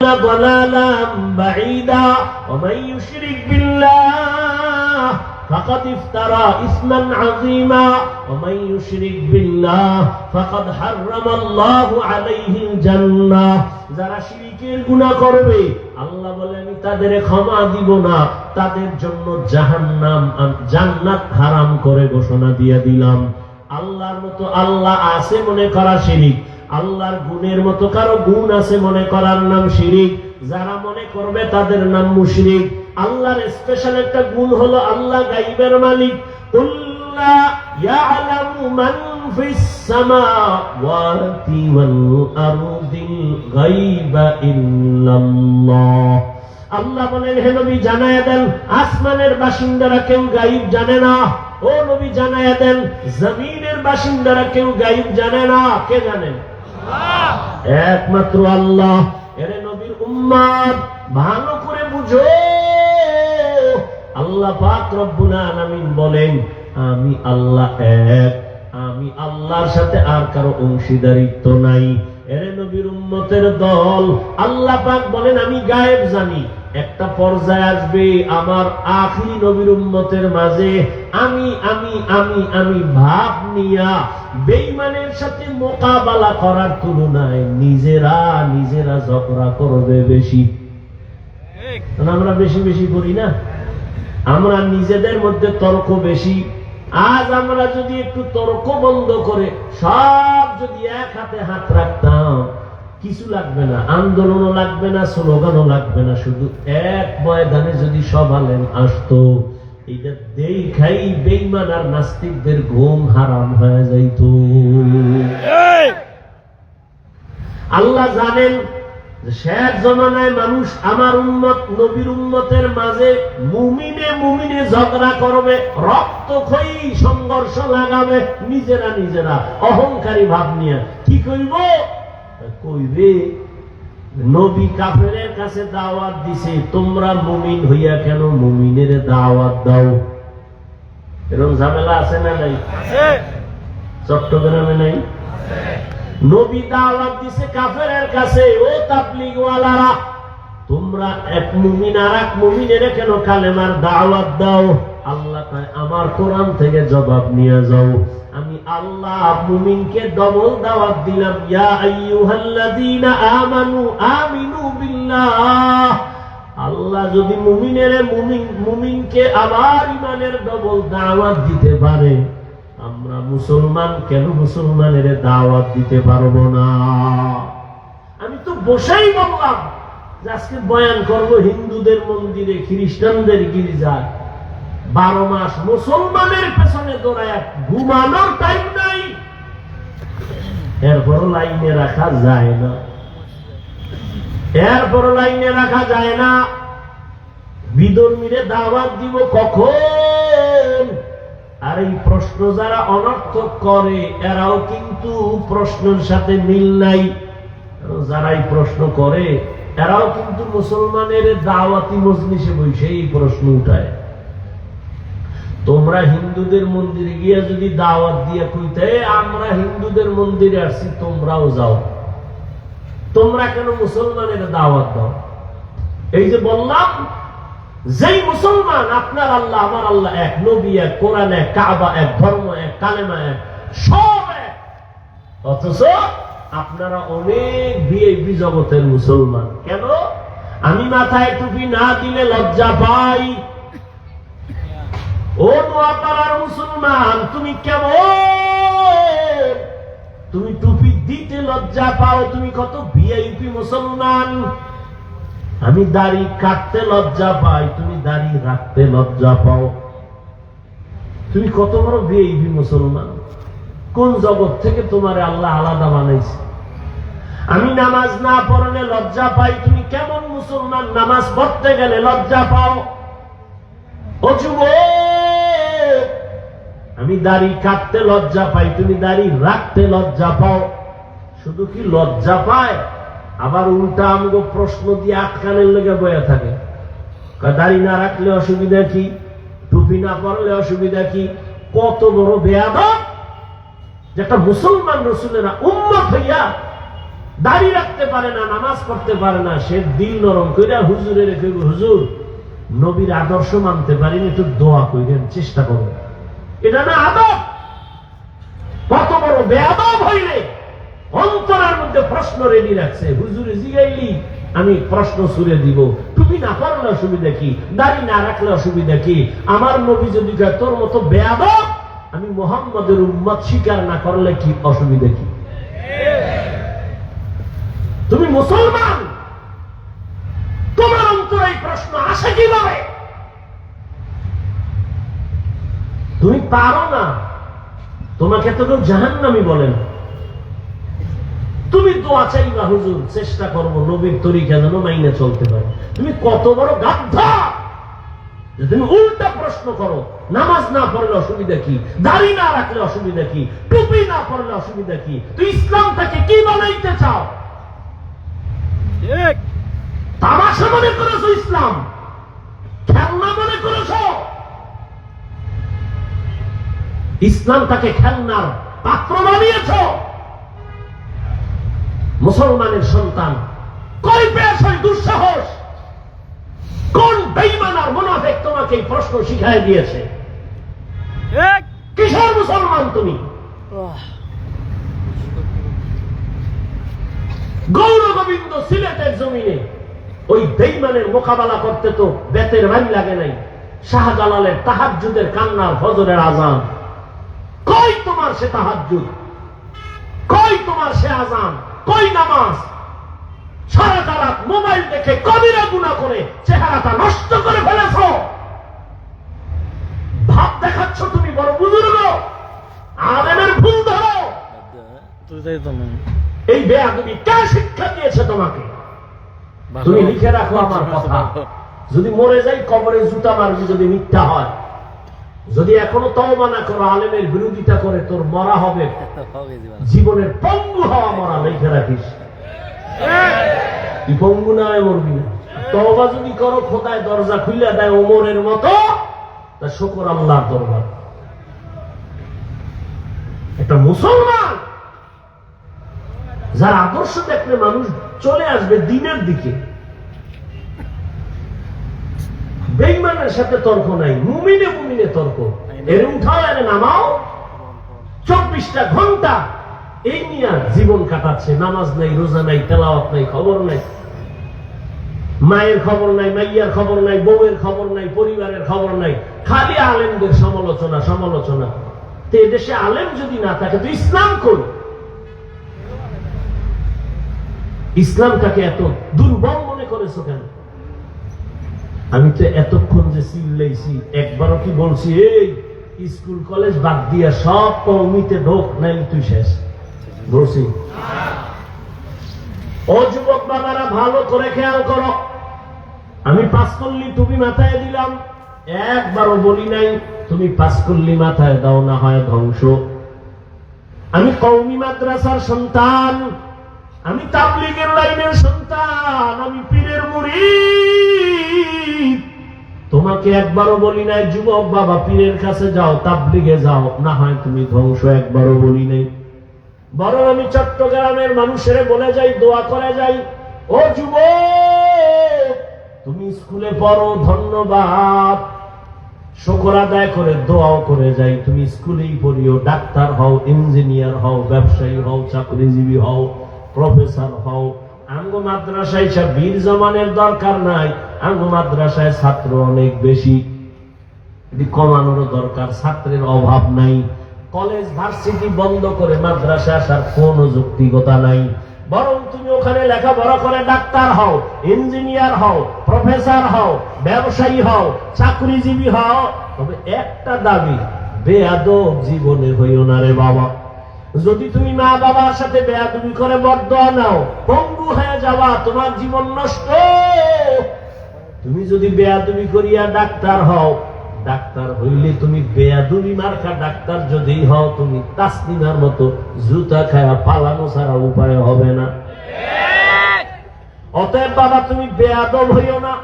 ضلالا بعيدا ومن يشرك بالله فقد افترى اثما عظيما ومن يشرك بالله فقد حرم الله عليه الجنه যারা শিরিকের গুনাহ করবে আল্লাহ বলে আমি তাদের ক্ষমা দিব না তাদের জন্য জাহান্নাম আম- জান্নাত হারাম করে ঘোষণা দিয়ে দিলাম আল্লাহর মতো আল্লাহ আছে মনে করা শিরিক আল্লাহর গুণের মতো কারও গুণ আছে মনে করার নাম শিরিক। যারা মনে করবে তাদের নাম মুশরিক। আল্লাহর স্পেশাল একটা গুণ হলো আল্লাহ গাইবের মালিক। আল্লাহ বলেন, হে নবী জানায়া দেন, আসমানের বাসিন্দারা কেউ গাইব জানে না। ও নবী জানায়া দেন, জমিনের বাসিন্দারা কেউ গাইব জানে না। কে জানেন? একমাত্র আল্লাহ। এরে নবীর উম্মাদ, ভালো করে বুঝো। আল্লাহ পাক রব্বুল আলামিন বলেন, আমি আল্লাহ এক, আমি আল্লাহর সাথে আর কারও অংশীদারিত্ব নাই। এরে নবীর উম্মতের দল, আল্লাহ পাক বলেন, আমি গায়েব জানি। একটা পর্যায়ে আসবে আমার আখরি নবীর উম্মতের মাঝে আমি আমি আমি আমি ভাব নিয়া বেইমানের সাথে মোকাবেলা করার তুলনায় নিজেরা নিজেরা ঝগড়া করবে বেশি। আমরা বেশি বেশি করি না? আমরা নিজেদের মধ্যে তর্ক বেশি। আজ আমরা যদি একটু তর্ক বন্ধ করে সব যদি এক হাতে হাত রাখতাম কিছু লাগবে না আন্দোলনও লাগবে না স্লোগানও লাগবে না শুধু এক ময়দানে যদি সব আলেম আসতো এইটা দেখাই বেইমান আর নাস্তিকদের ঘুম হারাম হয়ে যাইতো। আল্লাহ জানেন শেষ জমানায় মানুষ আমার উন্মত নবীর উন্মতের মাঝে মুমিনে মুমিনে ঝগড়া করবে রক্ত খই সংঘর্ষ লাগাবে নিজেরা নিজেরা অহংকারী ভাব নিয়ে। কি কইব কইবে নবী কাফেরের কাছে দাওয়াত দিছে তোমরা মুমিন হইয়া কেন মুমিনের দাওয়াত দাও? এরকম ঝামেলা আছে না নাই? চট্টগ্রামে নাই? নবী দাওয়াত দিছে কাফেরের কাছে ও তাবলিগওয়ালারা তোমরা এক মুমিন আর এক মুমিনের কেন কালেমার দাওয়াত দাও? আল্লাহ কয় আমার কোরআন থেকে জবাব নিয়ে যাও। আমি আল্লাহ মুমিনকে ডবল দাওয়াত দিলাম, ইয়া আইয়ুহাল্লাযীনা আমানু আমিনু বিল্লাহ। আল্লাহ যদি মুমিনের মুমিন, মুমিনকে আবার ইমানের ডবল দাওয়াত দিতে পারে, আমরা মুসলমান কেন মুসলমানের দাওয়াত দিতে পারব না? আমি তো বসেই বললাম যে আজকে বয়ান করব, হিন্দুদের মন্দিরে, খ্রিস্টানদের গির্জায়। বারো মাস মুসলমানের পেছনে দৌড়ায় ঘুমানোর টাইম নাই। এরপরও লাইনে রাখা যায় না। এরপরও লাইনে রাখা যায় না। বিধর্মীরে দাওয়াত দিব কখন? আর এই প্রশ্ন যারা অনর্থক করে, এরাও কিন্তু প্রশ্নের সাথে মিল নাই। যারা এই প্রশ্ন করে, এরাও কিন্তু মুসলমানের দাওয়াতি মজলিসে বসে এই প্রশ্ন উঠায়। তোমরা হিন্দুদের মন্দিরে গিয়ে যদি দাওয়াত দিয়ে কইতে আমরা হিন্দুদের মন্দিরে আসছি, তোমরাও যাও। তোমরা কেন মুসলমানের দাওয়াত দাও? এই যে বললাম, যেই মুসলমান, আপনার আল্লাহ, আমার আল্লাহ এক, নবী এক, কোরআন এক, কাবা এক, ধর্ম এক, কালেমা এক, সব এক। অথচ আপনারা অনেক ভিআইপি জগতের মুসলমান। কেন? আমি মাথায় টুপি না দিলে লজ্জা পাই। ও নোয়াপাড়ার মুসলমান, তুমি কেমন? তুমি টুপি দিতে লজ্জা পাও, তুমি কত ভিআইপি মুসলমান? আমি দাড়ি কাটতে লজ্জা পাই, তুমি দাড়ি রাখতে লজ্জা পাও। তুমি কত বড় ভিআইপি মুসলমান? কোন জগৎ থেকে তোমার আল্লাহ আলাদা বানাইছে? আমি নামাজ না পড়লে লজ্জা পাই, তুমি কেমন মুসলমান? নামাজ পড়তে গেলে লজ্জা পাও। ও আমি দাড়ি কাটতে লজ্জা পাই, তুমি দাড়ি রাখতে লজ্জা পাও। শুধু কি লজ্জা পায়? আবার উল্টা আমগো প্রশ্ন দিয়ে আটকানের লেগে বয়ে থাকে। দাড়ি না রাখলে অসুবিধা কি? টুপি না পরলে অসুবিধা কি? কত বড় বেয়াদব! যে একটা মুসলমান রসুলেরা উম্মত হইয়া দাড়ি রাখতে পারে না, নামাজ পড়তে পারে না, সে দিল নরম কইরা হুজুরে রেখে হুজুর, নবীর আদর্শ মানতে পারিনি, একটু দোয়া কইরেন, চেষ্টা করুন। এটা না আদব। কত বড় বেআদব হইলে অন্তরের মধ্যে প্রশ্ন রেডি রাখছে। হুজুরে জিগাইলি, আমি প্রশ্ন সুরে দিব। তুমি না পারলে অসুবিধা কি? দাড়ি না রাখলে অসুবিধা কি? আমার নবী যদি তোর মতো বেয়াদব আমি মোহাম্মদের উম্মত স্বীকার না করলে কি অসুবিধা কি? তুমি মুসলমান? তোমার অন্তরে প্রশ্ন আসে কীভাবে? তুমি পারো না। তোমাকে তো কেউ জাহান্নামি বলেন। তুমি দোয়া চাইবা হুজুর চেষ্টা করব নবীর তরিকা যেন মাইনে চলতে পারে। তুমি কত বড় গাদ্ধা তুমি উল্টা প্রশ্ন করো নামাজ না পড়লে অসুবিধা কি? দাড়ি না রাখলে অসুবিধা কি? টুপি না পড়লে অসুবিধা কি? তুই ইসলাম ইসলামটাকে কি বানাইতে চাও? তামাশা মনে করেছ ইসলাম খেলনা মনে করেছ ইসলামটাকে খেলনার পাত্র বানিয়েছ। মুসলমানের সন্তান কই পেয়েছ দুঃসাহস? কোন বেইমান আর মুনাফেক তোমাকে এই প্রশ্ন শিখাই দিয়েছে? কিসের মুসলমান তুমি? গৌর গোবিন্দ সিলেটের জমিনে ওই বেইমানের মোকাবেলা করতে তো বেতের বাড়ি লাগে নাই। শাহজালালের তাহাজুদের কান্নার ফজরের আজান। কই তোমার সে তাহাজুদ কই তোমার সে আজান কই নামাজ? রাত মোবাইল দেখে কবিরা গুণা করে চেহারাটা নষ্ট করে ফেলেছ। ভাব দেখাচ্ছ তুমি বড় বুজুর্গ। আলেমের ভুল ধরো। এই বেয়াদবি কে শিক্ষা দিয়েছে তোমাকে? তুমি লিখে রাখো আমার কথা। যদি মরে যাই কবরে জুতা মারবি যদি মিথ্যা হয়। যদি এখনও তওবা না করো আলেমের বিরোধিতা করে তোর মরা হবে। জীবনের পঙ্গু হওয়া মরা লিখে রাখিস। তুই পঙ্গু না মরবি তওবা যদি করো খোদায় দরজা খুলে দেয় ওমরের মতো তা শুকর আল্লাহর দরবার। একটা মুসলমান যার আদর্শ দেখলে মানুষ চলে আসবে দিনের দিকে। বেইমানের সাথে তর্ক নাই মুমিনে মুমিনে তর্ক। এর উঠাও এর নামাও। চব্বিশটা ঘণ্টা এই নিয়ে জীবন কাটাচ্ছে। নামাজ নাই রোজা নাই তেলাওয়াত নাই খবর নাই। মায়ের খবর নাই মাইয়ার খবর নাই বউয়ের খবর নাই পরিবারের খবর নাই। খালি আলেমদের সমালোচনা সমালোচনা। তো এদেশে আলেম যদি না থাকে তো ইসলাম করি ইসলামটাকে এত দুর্বল মনে করেছ কেন? আমি তো এতক্ষণ যে চিল্লাইছি, একবারও কি বলছি, এই, স্কুল, কলেজ বাদ দিয়া সব কৌমিতে ঢোক, নাইলে তুই শেষ। বলছি, ও যুবক বাবারা, ভালো করে খেয়াল করো। আমি পাস করলি তুমি মাথায় দিলাম, একবারও বলি নাই, তুমি পাস করলি মাথায় দাও না হয় ধ্বংস। আমি কৌমি মাদ্রাসার সন্তান, আমি তাবলিগের লাইনের সন্তান, আমি পীরের মুড়ি। তোমাকে একবারও বলি নাই, যুবক বাবা, পীরের কাছে যাও, তাবলিগে যাও। না হয় তুমি ধ্বংস একবারও বলি নাই। বরং আমি চট্টগ্রামের মানুষের বলে যাই, দোয়া করে যাই। ও যুবক, তুমি স্কুলে পড়ো, ধন্যবাদ। শকর আদায় করে, দোয়াও করে যাই। তুমি স্কুলেই পড়িও, ডাক্তার হও, ইঞ্জিনিয়ার হও, ব্যবসায়ী হও, চাকরিজীবী হও, প্রফেসর হও। আঙ্গ মাদ্রাসায় সব বীর জমানের দরকার নাই, আঙ্গ মাদ্রাসায় ছাত্র অনেক বেশি। এটি কমানোরও দরকার, ছাত্রের অভাব নাই। কলেজ, ভার্সিটি বন্ধ করে মাদ্রাসা আসার কোনো যুক্তিকতা নাই। বরং তুমি ওখানে লেখাপড়া করে ডাক্তার হও, ইঞ্জিনিয়ার হও, প্রফেসর হও, ব্যবসায়ী হও, চাকরিজীবী হও। তবে একটা দাবি, বেয়াদব জীবনে হইও না রে বাবা। যদি তুমি মা বাবার সাথে বেয়াদবি করে বরদোয়া নাও পঙ্গু হয়ে যাওয়া, তোমার জীবন নষ্ট। তুমি যদি বেয়াদবি করিয়া ডাক্তার হও, ডাক্তার হইলে তুমি বেয়াদুবি মার্কা ডাক্তার যদি হও, তুমি তাসলিমার মতো জুতা খায়া পালানো ছাড়া উপায় হবে না। অতএব বাবা, তুমি বেয়াদব হইও না।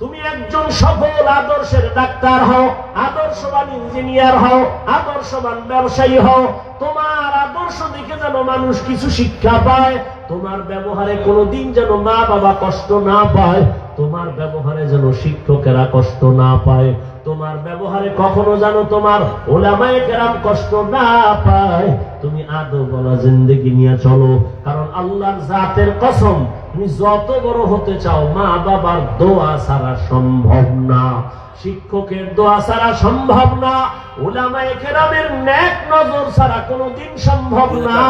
তুমি একজন সফল আদর্শের ডাক্তার হও, আদর্শবান ইঞ্জিনিয়ার হও, আদর্শবান ব্যবসায়ী হও। তোমার আদর্শ দেখে যেন মানুষ কিছু শিক্ষা পায়, তোমার ব্যবহারে কোনোদিন যেন মা বাবা কষ্ট না পায়। তোমার ব্যবহারে যেন শিক্ষকেরা কষ্ট না পায়, তোমার ব্যবহারে কখনো যেন তোমার ওলামায়ে কেরাম কষ্ট না পায়। তুমি আদৌ বলা জিন্দগি নিয়ে চলো, কারণ আল্লাহর জাতের কসম, তুমি যত বড় হতে চাও, মা বাবার দোয়া ছাড়া সম্ভব না। শিক্ষকের দোয়া ছাড়া সম্ভব না, ওলামায়ে কেরামের ন্যাক নজর ছাড়া কোনোদিন সম্ভব না।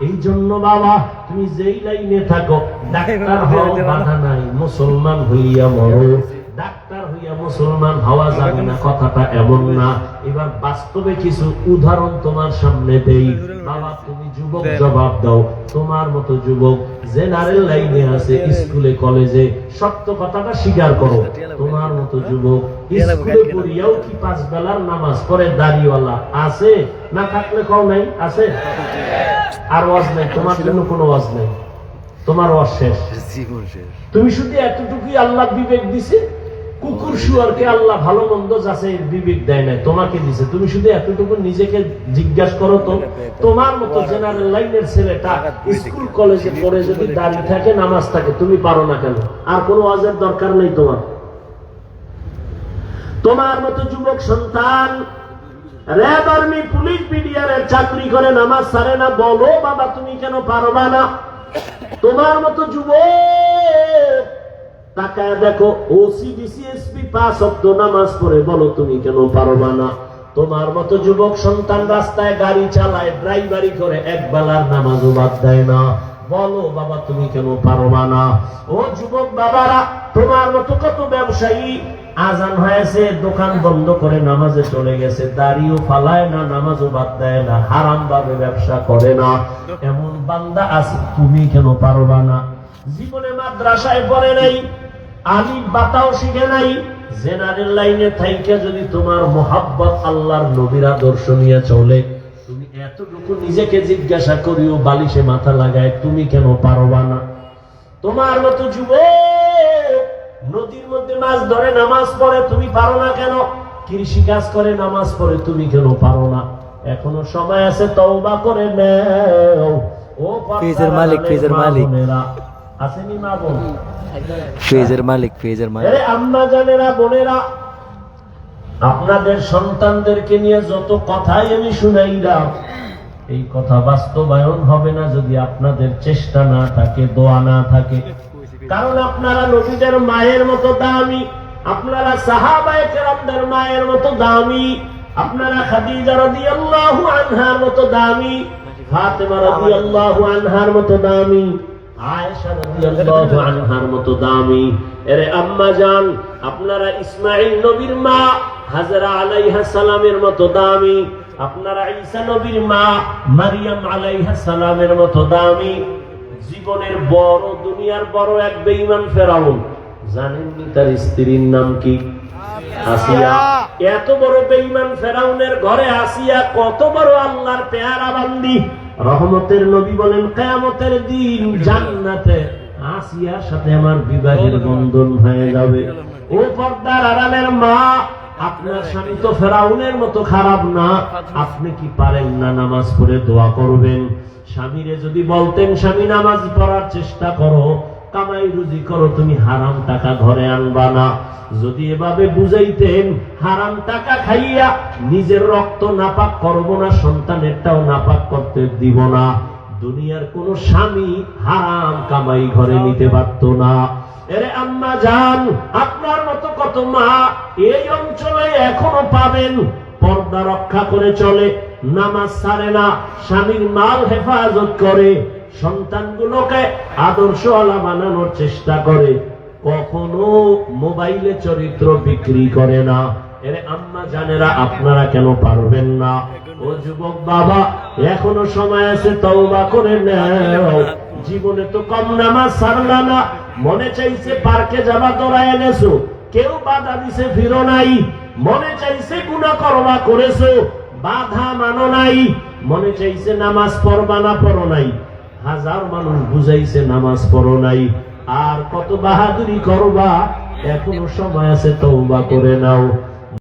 এই জন্য বাবা তুমি যেই লাইনে থাকো ডাক্তার হও বাধা নাই মুসলমান হইয়া মরো। ডাক্তার হইয়া মুসলমান হওয়া যাবে না কথাটা এমন না। এবার বাস্তবে কিছু উদাহরণ তোমার সামনে দেই। বাবা তুমি যুবক জবাব দাও। তোমার মতো যুবক জেনারেল লাইনে আছে স্কুলে কলেজে। সত্য কথাটা স্বীকার করো। তোমার মতো যুবক স্কুলে পড়িয়াও কি পাঁচ বেলার নামাজ পড়ে? দাড়িওয়ালা আছে? না থাকলে কও নাই? আছে? আর ওয়াজ নাই। তোমার জন্য কোনো ওয়াজ নাই। তোমার ওয়াজ শেষ। শেষ। তুমি শুধু এতটুকুই আল্লাহ বিবেক দিছে? কুকুর শুয়ারকে আল্লাহ ভালো মন্দ যাচ্ছে বিবেক দেয় নাই, তোমাকে দিছে। তুমি শুধু এতটুকু নিজেকে জিজ্ঞাসা করো তো, তোমার মতো জেনারেল লাইনের ছেলেটা স্কুল কলেজে পড়ে যদি দাঁড়িয়ে থাকে, নামাজ থাকে, তুমি পারো না কেন? আর কোনো ওয়াজের দরকার নেই তোমার। তোমার মতো যুবক সন্তান র্যাব আর্মি পুলিশ বিডিআরের চাকরি করে, নামাজ সারে না, বলো, বাবা, তুমি কেন পারবা না? তোমার মতো যুবক তাকায় দেখো অব্দ নামাজ বলো, তুমি কেন পারবা না তোমার মতো যুবক সন্তান রাস্তায় গাড়ি চালায়, ড্রাইভারি করে, এক বেলার নামাজও বাদ দেয় না। বলো, বাবা, তুমি কেন পারবা না ও যুবক বাবারা, তোমার মতো কত ব্যবসায়ী আজান হয়েছে, দোকান বন্ধ করে নামাজে চলে গেছে, দাড়িও ফালায় না, নামাজও বাদ দেয় না হারাম ভাবে ব্যবসা করে না। এমন বান্দা আছে, তুমি কেন পারবা না? জীবনে মাদ্রাসায় পড়ে নাই আলিম বাতাও শিখে নাই জেনারেল লাইনে থাইকে যদি তোমার মোহাব্বত আল্লাহর নবীর আদর্শ নিয়ে চলে তুমি এতটুকু নিজেকে জিজ্ঞাসা করিও বালিশে মাথা লাগায় তুমি কেন পারবা না? তোমার মতো যুবক নদীর মধ্যে মাছ ধরে নামাজ পড়ে তুমি পারো না কেন? কৃষি কাজ করে নামাজ পড়ে তুমি কেন পারো না? এখনও সময় আছে তওবা করে নাও। ও মালিক, মালিক। আসেনি মা বোন। মালিক মালিক। আরে আম্মা জানেরা বোনেরা আপনাদের সন্তানদেরকে নিয়ে যত কথাই আমি শুনাইলাম এই কথা বাস্তবায়ন হবে না যদি আপনাদের চেষ্টা না থাকে দোয়া না থাকে। কারণ আপনারা নবীদের মায়ের মতো দামি আপনারা সাহাবায়ে কেরামদের মায়ের মতো দামি আপনারা খাদিজা রাদিয়াল্লাহু আনহার মতো দামি ফাতেমা রাদিয়াল্লাহু আনহার মতো দামি। আনহার মতো দামি। এরে আম্মা জান আপনারা ইসমাঈল নবীর মা হাজরা আলাইহা সালামের মতো দামি। আপনারা ঈসা নবীর মা মারিয়াম আলাইহা সালামের মতো দামি। জীবনের বড় দুনিয়ার বড় এক বেঈমান ফেরাউন। জানেননি তার স্ত্রীর নাম কি? আসিয়া। এত বড় বেঈমান ফেরাউনের ঘরে আসিয়া কত বড় আল্লাহর পেয়ারা বান্দি রহমতের নবী বলেন, কেয়ামতের দিন জান্নাতে আসিয়ার সাথে আমার বিবাহের বন্ধন হয়ে যাবে। ও পর্দার আড়ালের মা, আপনার স্বামী তো ফেরাউনের মতো খারাপ না। আপনি কি পারেন না নামাজ পড়ে দোয়া করবেন? স্বামীরে যদি বলতেন, স্বামী, নামাজ পড়ার চেষ্টা করো, কামাই রুজি করো, তুমি হারাম টাকা ঘরে আনবা না। যদি এভাবে বুঝাইতেন, হারাম টাকা খাইয়া নিজের রক্ত নাপাক করব না, সন্তানেরটাও নাপাক করতে দিব না। দুনিয়ার কোন স্বামী হারাম কামাই ঘরে নিতে পারত না। এরে আম্মা যান আপনার মতো কত মা এই অঞ্চলে এখনও পাবেন? পর্দা রক্ষা করে চলে, নামাজ ছাড়ে না, স্বামীর মাল হেফাজত করে, সন্তানগুলোকে আদর্শ আলা বানানোর চেষ্টা করে। কখনো মোবাইলে চরিত্র বিক্রি করে না। এরে আম্মা জানেরা, আপনারা কেন পারবেন না? ও যুবক বাবা, এখনও সময় আছে, তওবা করে নাও। জীবনে তো কম নামাজ সারলা না। মনে চাইছে পার্কে যাবা, দৌড়ায় গেছো কেউ বাধা দিছে, ফিরো নাই। মনে চাইছে গুণা করবা করেছ, বাধা মানো নাই। মনে চাইছে নামাজ পড়বা না, পড়ো নাই। হাজার মানুষ বুঝাইছে, নামাজ পড়ো নাই। আর কত বাহাদুরি করবা? এখনও সময় আছে তওবা করে নাও।